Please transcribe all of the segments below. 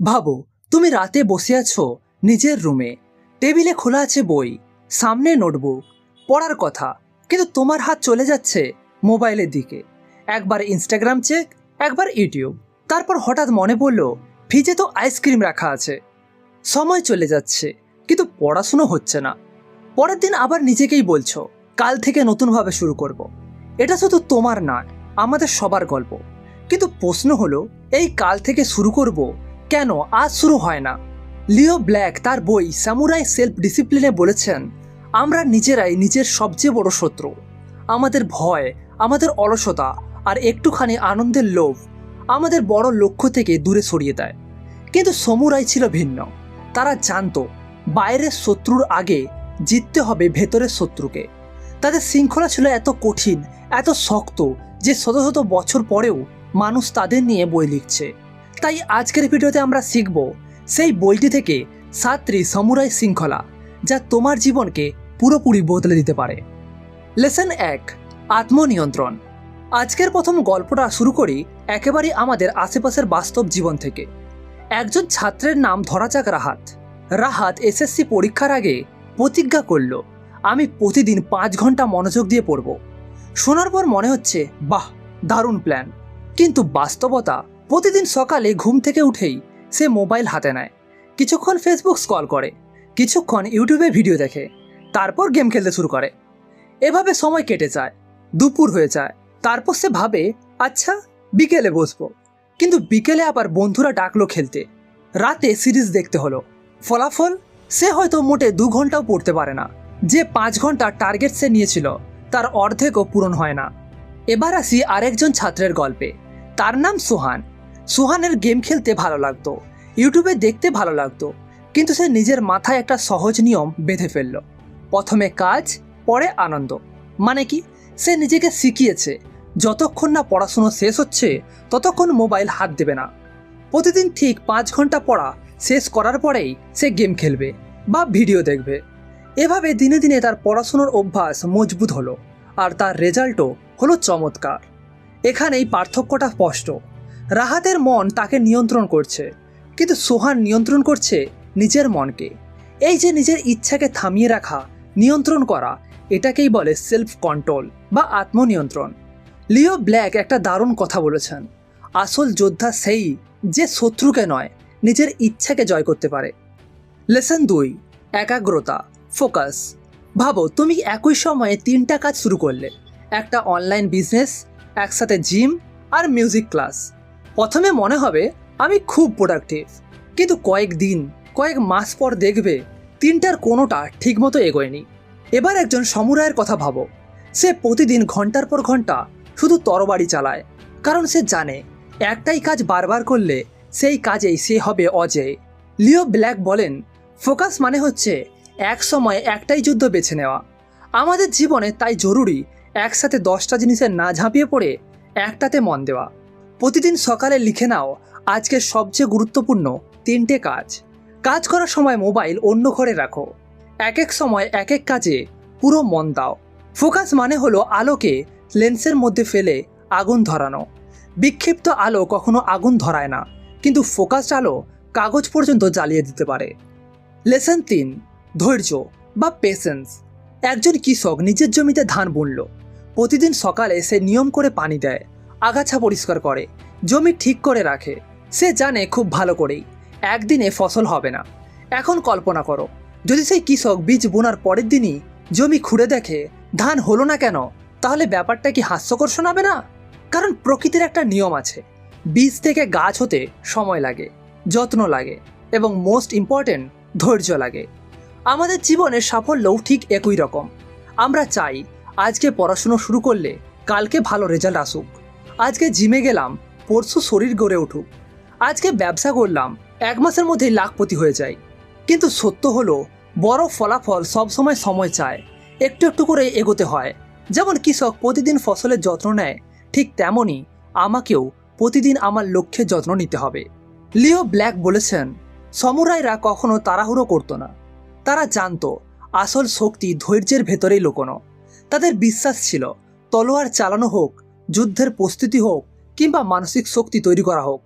ভাবো, তুমি রাতে বসে আছো নিজের রুমে টেবিলে খোলা আছে বই, সামনে নোটবুক পড়ার কথা। কিন্তু তোমার হাত চলে যাচ্ছে মোবাইলের দিকে। একবার ইনস্টাগ্রাম চেক একবার ইউটিউব তারপর হঠাৎ মনে পড়ল, ফ্রিজে তো আইসক্রিম রাখা আছে। সময় চলে যাচ্ছে, কিন্তু পড়াশুনো হচ্ছে না। পরের দিন আবার নিজেকেই বলছো, কাল থেকে নতুনভাবে শুরু করব। এটা শুধু তোমার নয়, আমাদের সবার গল্প। কিন্তু প্রশ্ন হলো, এই কাল থেকে শুরু করব কেন আজ শুরু হয় না? লিও ব্ল্যাক তার বই সামুরাই সেলফ ডিসিপ্লিনে বলেছেন, আমরা নিজেরাই নিজের সবচেয়ে বড় শত্রু। আমাদের ভয়, আমাদের অলসতা আর একটুখানি আনন্দের লোভ আমাদের বড় লক্ষ্য থেকে দূরে সরিয়ে দেয়। কিন্তু সমুরাই ছিল ভিন্ন। তারা জানতো, বাইরের শত্রুর আগে জিততে হবে ভেতরের শত্রুকে। তাদের শৃঙ্খলা ছিল এত কঠিন, এত শক্ত যে শত শত বছর পরেও মানুষ তাদের নিয়ে বই লিখছে। তাই আজকের ভিডিওতে আমরা শিখব সেই বইটি থেকে সাতটি সমুরাই শৃঙ্খলা যা তোমার জীবনকে পুরোপুরি বদলে দিতে পারে। লেসন এক, আত্মনিয়ন্ত্রণ। আজকের প্রথম গল্পটা শুরু করি একেবারেই আমাদের আশেপাশের বাস্তব জীবন থেকে। একজন ছাত্রের নাম ধরা যাক রাহাত। রাহাত এসএসসি পরীক্ষার আগে প্রতিজ্ঞা করল, আমি প্রতিদিন পাঁচ ঘণ্টা মনোযোগ দিয়ে পড়ব। শোনার পর মনে হচ্ছে, বাহ, দারুণ প্ল্যান কিন্তু বাস্তবতা প্রতিদিন সকালে ঘুম থেকে উঠেই সে মোবাইল হাতে নেয়। কিছুক্ষণ ফেসবুক স্কল করে, কিছুক্ষণ ইউটিউবে ভিডিও দেখে, তারপর গেম খেলতে শুরু করে। এভাবে সময় কেটে যায়, দুপুর হয়ে যায়, তারপর সে ভাবে আচ্ছা বিকেলে বসবো। কিন্তু বিকেলে আবার বন্ধুরা ডাকলো খেলতে। রাতে সিরিজ দেখতে হলো। ফলাফল, সে হয়তো মোটে দু ঘন্টাও পড়তে পারে না। যে পাঁচ ঘণ্টা টার্গেট সে নিয়েছিল, তার অর্ধেকও পূরণ হয় না। এবার আসি আরেকজন ছাত্রের গল্পে। তার নাম সোহান। সোহানের গেম খেলতে ভালো লাগতো, ইউটিউবে দেখতে ভালো লাগতো, কিন্তু সে নিজের মাথায় একটা সহজ নিয়ম বেঁধে ফেলল। প্রথমে কাজ, পরে আনন্দ। মানে কি? সে নিজেকে শিখিয়েছে, যতক্ষণ না পড়াশুনো শেষ হচ্ছে, ততক্ষণ মোবাইল হাত দেবে না। প্রতিদিন ঠিক পাঁচ ঘণ্টা পড়া শেষ করার পরেই সে গেম খেলবে বা ভিডিও দেখবে। এভাবে দিনে দিনে তার পড়াশুনোর অভ্যাস মজবুত হলো, আর তার রেজাল্টও হলো চমৎকার। এখানেই পার্থক্যটা স্পষ্ট। রাহাতের মন তাকে নিয়ন্ত্রণ করছে, কিন্তু সোহান নিয়ন্ত্রণ করছে নিজের মনকে। এই যে নিজের ইচ্ছাকে থামিয়ে রাখা, নিয়ন্ত্রণ করা, এটাকেই বলে সেলফ কন্ট্রোল বা আত্মনিয়ন্ত্রণ। লিও ব্ল্যাক একটা দারুণ কথা বলেছেন। আসল যোদ্ধা সেই যে শত্রুকে নয়, নিজের ইচ্ছাকে জয় করতে পারে। লেসন দুই, একাগ্রতা, ফোকাস। ভাবো, তুমি একই সময়ে তিনটা কাজ শুরু করলে, একটা অনলাইন বিজনেস, একসাথে জিম আর মিউজিক ক্লাস। প্রথমে মনে হবে আমি খুব প্রোডাক্টিভ কিন্তু কয়েক দিন, কয়েক মাস পর দেখবে তিনটার কোনোটা ঠিকমতো এগোয়নি। এবার একজন সমুরায়ের কথা ভাবো। সে প্রতিদিন ঘণ্টার পর ঘণ্টা শুধু তরবারি চালায়, কারণ সে জানে একটাই কাজ বারবার করলে সেই কাজেই সে হবে অজেয়। লিও ব্ল্যাক বলেন, ফোকাস মানে হচ্ছে এক সময় একটাই যুদ্ধ বেছে নেওয়া। আমাদের জীবনে তাই জরুরি একসাথে দশটা জিনিসের না ঝাঁপিয়ে পড়ে একটাতে মন দেওয়া। প্রতিদিন সকালে লিখে নাও আজকের সবচেয়ে গুরুত্বপূর্ণ তিনটে কাজ। কাজ করার সময় মোবাইল অন্য ঘরে রাখো। এক এক সময় এক এক কাজে পুরো মন দাও। ফোকাস মানে হলো আলোকে লেন্সের মধ্যে ফেলে আগুন ধরানো। বিক্ষিপ্ত আলো কখনো আগুন ধরায় না, কিন্তু ফোকাসড আলো কাগজ পর্যন্ত জ্বালিয়ে দিতে পারে। লেসন তিন, ধৈর্য বা পেশেন্স। একজন কৃষক নিজের জমিতে ধান বুনল। প্রতিদিন সকালে সে নিয়ম করে পানি দেয়। আগাছা পরিষ্কার করে, জমি ঠিক করে রাখে। সে জানে খুব ভালো করেই, একদিনে ফসল হবে না। এখন কল্পনা করো, যদি সেই কৃষক বীজ বোনার পরের দিনই জমি খুঁড়ে দেখে ধান হলো না কেন, তাহলে ব্যাপারটা কি হাস্যকর শোনাবে না? কারণ প্রকৃতির একটা নিয়ম আছে, বীজ থেকে গাছ হতে সময় লাগে, যত্ন লাগে, এবং মোস্ট ইম্পর্টেন্ট ধৈর্য লাগে। আমাদের জীবনের সাফল্যও ঠিক একই রকম। আমরা চাই, আজকে পড়াশুনো শুরু করলে কালকে ভালো রেজাল্ট আসুক। আজকে জিমে গেলাম, পরশু শরীর গড়ে উঠুক। আজকে ব্যবসা করলাম, এক মাসের মধ্যেই লাখপতি হয়ে যায় কিন্তু সত্য হলো, বড় ফলাফল সবসময় সময় চায়, একটু একটু করে এগোতে হয়। যেমন কৃষক প্রতিদিন ফসলের যত্ন নেয়, ঠিক তেমনই আমাকেও প্রতিদিন আমার লক্ষ্যে যত্ন নিতে হবে। লিও ব্ল্যাক বলেছেন, সমুরাইরা কখনো তাড়াহুড়ো করতো না। তারা জানতো, আসল শক্তি ধৈর্যের ভেতরেই লুকোনো। তাদের বিশ্বাস ছিল, তলোয়ার চালানো হোক যুদ্ধের প্রস্তুতি হোক কিংবা মানসিক শক্তি তৈরি করা হোক,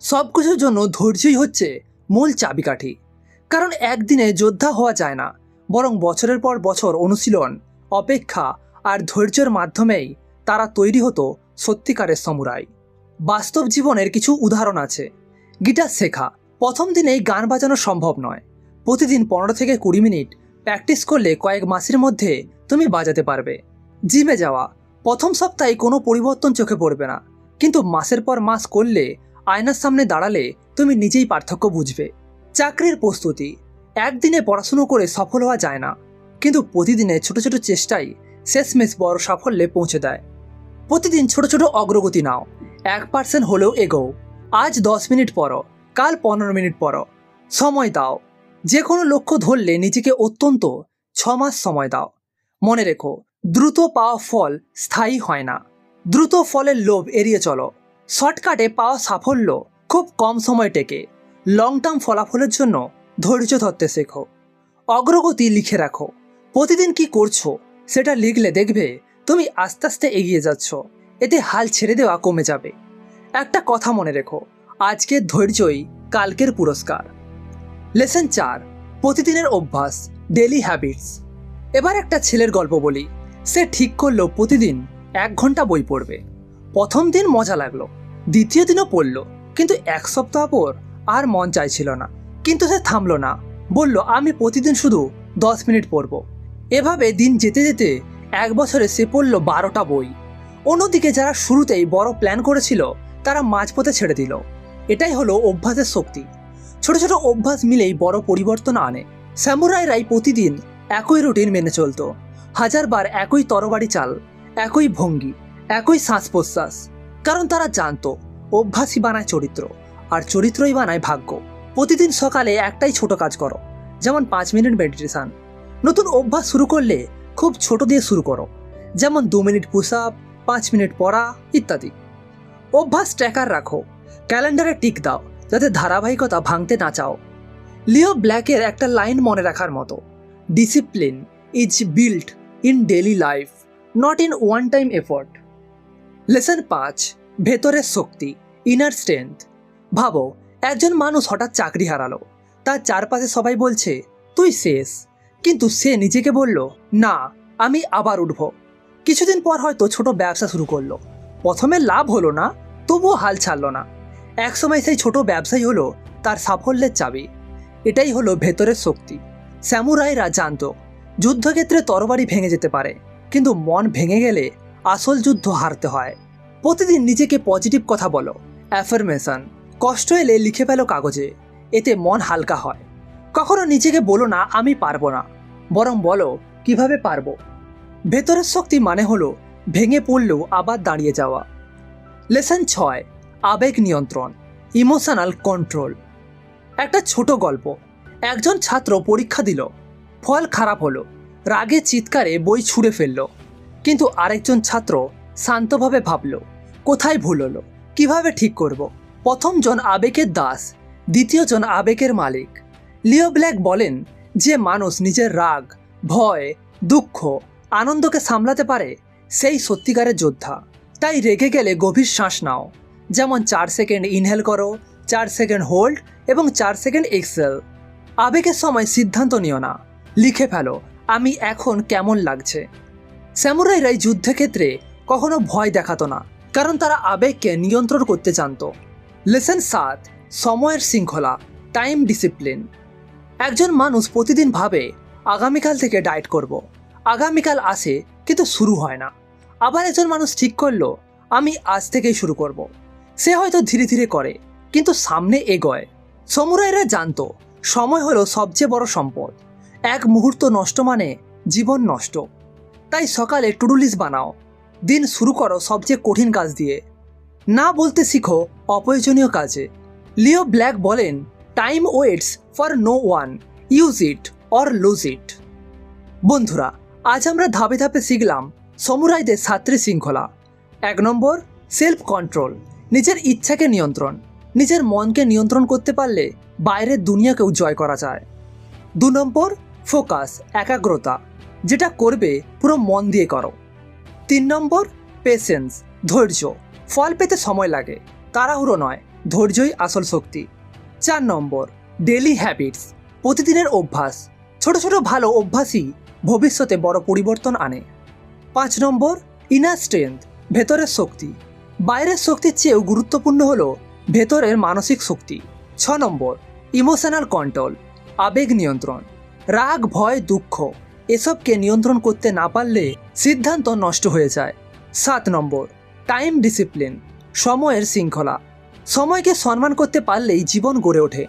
সব কিছুর জন্য ধৈর্যই হচ্ছে মূল চাবিকাঠি। কারণ একদিনে যোদ্ধা হওয়া যায় না, বরং বছরের পর বছর অনুশীলন, অপেক্ষা আর ধৈর্যের মাধ্যমেই তারা তৈরি হতো সত্যিকারের সমুরাই। বাস্তব জীবনের কিছু উদাহরণ আছে। গিটার শেখা, প্রথম দিনেই গান বাজানো সম্ভব নয়। প্রতিদিন পনেরো থেকে কুড়ি মিনিট প্র্যাকটিস করলে কয়েক মাসের মধ্যে তুমি বাজাতে পারবে। জিমে যাওয়া প্রথম সপ্তাহে কোনো পরিবর্তন চোখে পড়বে না। কিন্তু মাসের পর মাস করলে, আয়নার সামনে দাঁড়ালে তুমি নিজেই পার্থক্য বুঝবে। চাকরির প্রস্তুতি, একদিনে পড়াশুনো করে সফল হওয়া যায় না, কিন্তু প্রতিদিনে ছোট ছোট চেষ্টাই শেষমেশ বড় সাফল্যে পৌঁছে দেয়। প্রতিদিন ছোট ছোট অগ্রগতি নাও, এক পার্সেন্ট হলেও এগোও। আজ দশ মিনিট পরো কাল পনেরো মিনিট পরো সময় দাও। যে কোনো লক্ষ্য ধরলে নিজেকে অত্যন্ত ছ মাস সময় দাও। মনে রেখো দ্রুত পাওয়া ফল স্থায়ী হয় না। দ্রুত ফলের লোভ এড়িয়ে চলো। শর্টকাটে পাওয়া সাফল্য খুব কম সময় টেকে। লং টার্ম ফলাফলের জন্য ধৈর্য ধরতে শেখো। অগ্রগতি লিখে রাখো। প্রতিদিন কি করছ সেটা লিখলে দেখবে তুমি আস্তে আস্তে এগিয়ে যাচ্ছ। এতে হাল ছেড়ে দেওয়া কমে যাবে। একটা কথা মনে রেখো, আজকের ধৈর্যই কালকের পুরস্কার। লেসন চার, প্রতিদিনের অভ্যাস ডেলি হ্যাবিটস এবার একটা ছেলের গল্প বলি। সে ঠিক করল প্রতিদিন এক ঘণ্টা বই পড়বে। প্রথম দিন মজা লাগল, দ্বিতীয় দিনও পড়ল, কিন্তু এক সপ্তাহ পর আর মন চাইছিল না। কিন্তু সে থামলো না, বলল, আমি প্রতিদিন শুধু দশ মিনিট পড়ব। এভাবে দিন যেতে যেতে এক বছরে সে পড়ল বারোটা বই। অন্যদিকে যারা শুরুতেই বড় প্ল্যান করেছিল, তারা মাঝপথে ছেড়ে দিল। এটাই হলো অভ্যাসের শক্তি। ছোট ছোট অভ্যাস মিলেই বড় পরিবর্তন আনে। স্যামুরাইরাই প্রতিদিন একই রুটিন মেনে চলতো। হাজারবার একই তরবারি চাল, একই ভঙ্গি, একই শ্বাস প্রশ্বাস কারণ তারা জানতো, অভ্যাসই বানায় চরিত্র, আর চরিত্রই বানায় ভাগ্য। প্রতিদিন সকালে একটাই ছোট কাজ করো, যেমন পাঁচ মিনিট মেডিটেশন। নতুন অভ্যাস শুরু করলে খুব ছোট দিয়ে শুরু করো, যেমন দু মিনিট পুশ আপ পাঁচ মিনিট পড়া, ইত্যাদি। অভ্যাস ট্র্যাকার রাখো, ক্যালেন্ডারে টিক দাও, যাতে ধারাবাহিকতা ভাঙতে না চাও। লিও ব্ল্যাকের একটা লাইন মনে রাখার মতো discipline is build in daily life not in one time effort lesson পাঁচ ভেতরের শক্তি ইনার স্ট্রেংথ ভাবো, একজন মানুষ হঠাৎ চাকরি হারালো। তার চারপাশে সবাই বলছে, তুই শেষ। কিন্তু সে নিজেকে বলল, না, আমি আবার উঠব। কিছুদিন পর হয়তো ছোট ব্যবসা শুরু করল। প্রথমে লাভ হলো না, তবুও হাল ছাড়লো না। একসময় সেই ছোট ব্যবসাই হলো তার সাফল্যের চাবি। এটাই হলো ভেতরের শক্তি। স্যামুরাইরা জানতো যুদ্ধক্ষেত্রে তরবারি ভেঙে যেতে পারে, কিন্তু মন ভেঙে গেলে আসল যুদ্ধ হারতে হয়। প্রতিদিন নিজেকে পজিটিভ কথা বলো অ্যাফার্মেশন কষ্ট এলে লিখে ফেলো কাগজে, এতে মন হালকা হয়। কখনো নিজেকে বলো না, আমি পারব না। বরং বলো, কীভাবে পারব? ভেতরের শক্তি মানে হলো ভেঙে পড়লেও আবার দাঁড়িয়ে যাওয়া। লেসন ছয়, আবেগ নিয়ন্ত্রণ ইমোশনাল কন্ট্রোল একটা ছোট গল্প। একজন ছাত্র পরীক্ষা দিল ফল খারাপ হলো। রাগে চিৎকারে বই ছুঁড়ে ফেলল। কিন্তু আরেকজন ছাত্র শান্তভাবে ভাবল, কোথায় ভুল হলো? কীভাবে ঠিক করব? প্রথমজন আবেগের দাস দ্বিতীয়জন আবেগের মালিক। লিও ব্ল্যাক বলেন যে মানুষ নিজের রাগ, ভয়, দুঃখ, আনন্দকে সামলাতে পারে, সেই সত্যিকারের যোদ্ধা। তাই রেগে গেলে গভীর শ্বাস নাও। যেমন চার সেকেন্ড ইনহেল করো, চার সেকেন্ড হোল্ড এবং চার সেকেন্ড এক্সেল। আবেগের সময় সিদ্ধান্ত নিও না। লিখে ফেলো, আমি এখন কেমন লাগছে? স্যামুরাইরাই যুদ্ধক্ষেত্রে কখনো ভয় দেখাতো না, কারণ তারা আবেগকে নিয়ন্ত্রণ করতে জানতো। লেসন সাত, সময়ের শৃঙ্খলা, টাইম ডিসিপ্লিন। একজন মানুষ প্রতিদিন ভাবে, আগামীকাল থেকে ডায়েট করব। আগামীকাল আসে, কিন্তু শুরু হয় না। আবার একজন মানুষ ঠিক করল, আমি আজ থেকেই শুরু করব। সে হয়তো ধীরে ধীরে করে, কিন্তু সামনে এগোয়। সমুরাইরা জানতো, সময় হলো সবচেয়ে বড় সম্পদ। এক মুহূর্ত নষ্ট মানে জীবন নষ্ট। তাই সকালে টুডু লিস্ট বানাও। দিন শুরু করো সবচেয়ে কঠিন কাজ দিয়ে। না বলতে শিখো অপ্রয়োজনীয় কাজে। লিও ব্ল্যাক বলেন time waits for no one use it or lose it বন্ধুরা, আজ আমরা ধাপে ধাপে শিখলাম সমুরাইদের সাত্রী শৃঙ্খলা। এক নম্বর সেলফ কন্ট্রোল নিজের ইচ্ছাকে নিয়ন্ত্রণ। নিজের মনকে নিয়ন্ত্রণ করতে পারলে বাইরের দুনিয়াকেও জয় করা যায়। দু নম্বর ফোকাস, একাগ্রতা, যেটা করবে পুরো মন দিয়ে করো। তিন নম্বর পেশেন্স ধৈর্য। ফল পেতে সময় লাগে, তাড়াহুড়ো নয়, ধৈর্যই আসল শক্তি। চার নম্বর ডেলি হ্যাবিটস প্রতিদিনের অভ্যাস। ছোট ছোট ভালো অভ্যাসই ভবিষ্যতে বড় পরিবর্তন আনে। পাঁচ নম্বর ইনার স্ট্রেংথ ভেতরের শক্তি। বাইরের শক্তির চেয়েও গুরুত্বপূর্ণ হলো ভেতরের মানসিক শক্তি। ছ নম্বর ইমোশনাল কন্ট্রোল আবেগ নিয়ন্ত্রণ। রাগ, ভয়, দুঃখ, এসবকে নিয়ন্ত্রণ করতে না পারলে সিদ্ধান্ত নষ্ট হয়ে যায়। সাত নম্বর, টাইম ডিসিপ্লিন, সময়ের শৃঙ্খলা। সময়কে সম্মান করতে পারলেই জীবন গড়ে ওঠে।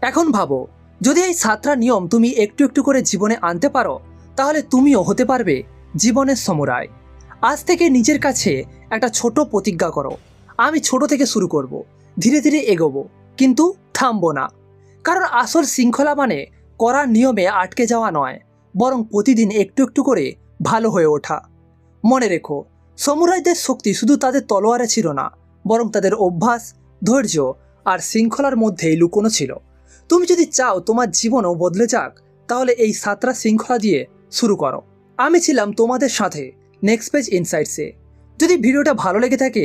এখন ভাবো, যদি এই সাতটা নিয়ম তুমি একটু একটু করে জীবনে আনতে পারো, তাহলে তুমিও হতে পারবে জীবনের সমরায় আজ থেকে নিজের কাছে একটা ছোট প্রতিজ্ঞা করো। আমি ছোট থেকে শুরু করব, ধীরে ধীরে এগোবো, কিন্তু থামবো না। কারণ আসল শৃঙ্খলা মানে করার নিয়মে আটকে যাওয়া নয়, বরং প্রতিদিন একটু একটু করে ভালো হয়ে ওঠা। মনে রেখো, সমুরাইদের শক্তি শুধু তাদের তলোয়ারে ছিল না, বরং তাদের অভ্যাস, ধৈর্য আর শৃঙ্খলার মধ্যেই লুকোনো ছিল। তুমি যদি চাও তোমার জীবনও বদলে যাক, তাহলে এই সাতটা শৃঙ্খলা দিয়ে শুরু করো। আমি ছিলাম তোমাদের সাথে নেক্সট পেজ ইনসাইটসে যদি ভিডিওটা ভালো লেগে থাকে,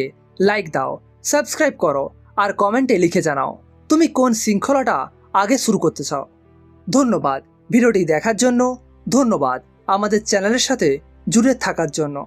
লাইক দাও, সাবস্ক্রাইব করো আর কমেন্টে লিখে জানাও, তুমি কোন শৃঙ্খলাটা আগে শুরু করতে চাও। ধন্যবাদ। ভিডিওটি দেখার জন্য ধন্যবাদ। আমাদের চ্যানেলের সাথে জুড়ে থাকার জন্য।